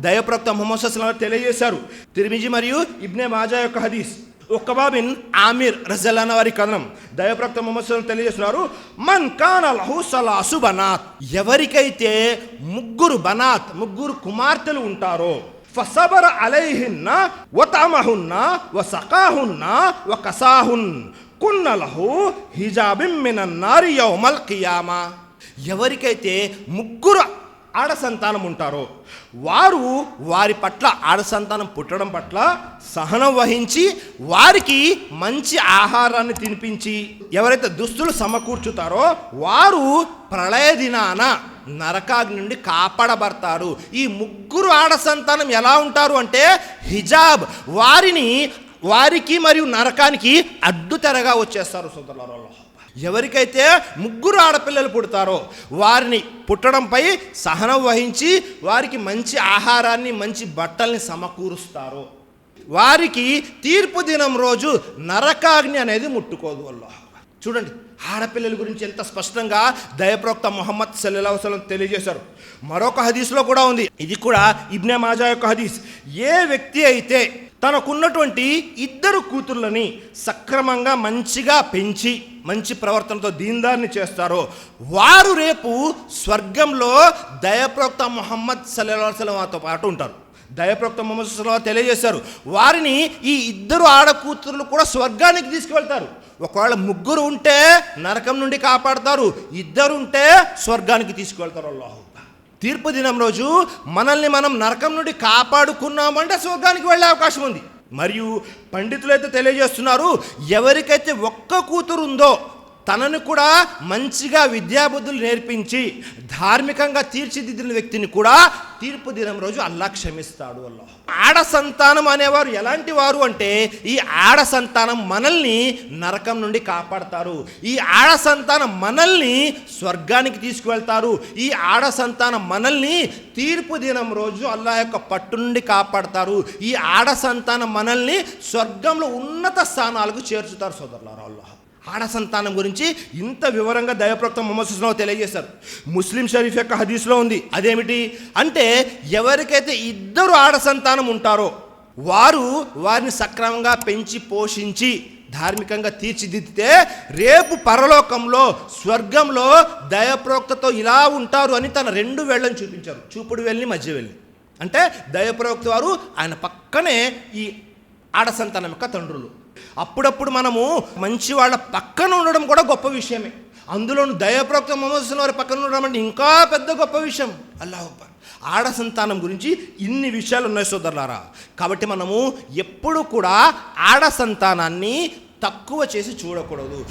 దయప్రక్త మొహమ్మద్ తెలియజేశారు. తిరిమిజి మరియు ఇబ్నే మాజా యొక్క హదీస్. ఒక్కబాబిన్ ఆమీర్ రజల్లాన వారి కథనం దయప్రక్త మొహమ్మద్ తెలియజేస్తున్నారు. మన్ కాన లహు సలాసు బనాత్. ఎవరికైతే ముగ్గురు బనాత్ ముగ్గురు కుమార్తెలు ఉంటారో ఫసబర అలైహిన్న వతమహున్న వసకాహున్న వకసాహున్ కున్నలహు హిజాబిం మినన్నారి యౌమల్ కియామా. ఎవరికైతే ముగ్గురు ఆడ సంతానం ఉంటారో. వారు వారి పట్ల ఆడ సంతానం పుట్టడం పట్ల సహనం వహించి వారికి మంచి ఆహారాన్ని తినిపించి ఎవరైతే దుస్తులు సమకూర్చుతారో వారు ప్రళయ దినాన నరకాగ్ని నుండి కాపాడబడతారు. ఈ ముగ్గురు ఆడ సంతానం ఎలా ఉంటారు అంటే హిజాబ్ వారిని వారికి మరియు నరకానికి అడ్డుతెరగా వచ్చేస్తారు సోదరుల ఎవరికైతే ముగ్గురు ఆడపిల్లలు పుడతారో వారిని పుట్టడంపై సహనం వహించి వారికి మంచి ఆహారాన్ని మంచి బట్టల్ని సమకూరుస్తారో. వారికి తీర్పు దినం రోజు నరకాగ్ని అనేది ముట్టుకోదు వల్ల చూడండి ఆడపిల్లల గురించి ఎంత స్పష్టంగా దయప్రోక్త మొహమ్మద్ సల్లల్లాహు అలైహి తెలియజేశారు. మరొక హదీస్లో కూడా ఉంది. ఇది కూడా ఇబ్నే మాజా యొక్క హదీస్. ఏ వ్యక్తి అయితే తనకున్నటువంటి ఇద్దరు కూతుర్లని సక్రమంగా మంచిగా పెంచి మంచి ప్రవర్తనతో దీందారిని చేస్తారో వారు రేపు స్వర్గంలో దయప్రోక్త మొహమ్మద్ సల్లాహతో పాటు ఉంటారు. దయప్రక్త మమస్సులో తెలియజేశారు. వారిని ఈ ఇద్దరు ఆడకూతురులు కూడా స్వర్గానికి తీసుకువెళ్తారు. ఒకవేళ ముగ్గురు ఉంటే నరకం నుండి కాపాడతారు. ఇద్దరు ఉంటే స్వర్గానికి తీసుకువెళ్తారు అల్లాహు. తీర్పు దినం రోజు మనల్ని మనం నరకం నుండి కాపాడుకున్నామంటే స్వర్గానికి వెళ్ళే అవకాశం ఉంది. మరియు పండితులైతే తెలియజేస్తున్నారు ఎవరికైతే ఒక్క కూతురు ఉందో తనను కూడా మంచిగా విద్యాబుద్ధులు నేర్పించి ధార్మికంగా తీర్చిదిద్దిన వ్యక్తిని కూడా తీర్పు దినం రోజు అల్లా క్షమిస్తాడు అల్లా. ఆడ సంతానం అనేవారు ఎలాంటి వారు అంటే ఈ ఆడ సంతానం మనల్ని నరకం నుండి కాపాడతారు. ఈ ఆడ సంతానం మనల్ని స్వర్గానికి తీసుకువెళ్తారు. ఈ ఆడ సంతానం మనల్ని తీర్పు దినం రోజు అల్లా యొక్క పట్టు నుండి కాపాడతారు. ఈ ఆడ సంతానం మనల్ని స్వర్గంలో ఉన్నత స్థానాలకు చేర్చుతారు సోదరులారా అల్లాహ్. ఆడ సంతానం గురించి ఇంత వివరంగా దయప్రక్త మొహమ్మద్ సుస్లాం తెలియజేశారు. ముస్లిం షరీఫ్ యొక్క హదీస్లో ఉంది. అదేమిటి? అంటే ఎవరికైతే ఇద్దరు ఆడ సంతానం ఉంటారో వారు వారిని సక్రమంగా పెంచి పోషించి ధార్మికంగా తీర్చిదిద్దితే రేపు పరలోకంలో స్వర్గంలో దయప్రోక్తతో ఇలా ఉంటారు అని తన రెండు వేళ్ళని చూపించారు. చూపుడు వెళ్ళి మధ్య వెళ్ళి. అంటే దయప్రోక్త వారు ఆయన పక్కనే ఈ ఆడ సంతానం యొక్క తండ్రులు. అప్పుడప్పుడు మనము మంచి వాళ్ళ పక్కన ఉండడం కూడా గొప్ప విషయమే. అందులోను దయప్రోక్త మమస్సుల వారి పక్కన ఉండడం అంటే ఇంకా పెద్ద గొప్ప విషయం. అల్లాహ్ అక్బర్. ఆడ సంతానం గురించి ఇన్ని విషయాలు ఉన్నాయి సోదరులారా. కాబట్టి మనము ఎప్పుడు కూడా ఆడ సంతానాన్ని తక్కువ చేసి చూడకూడదు.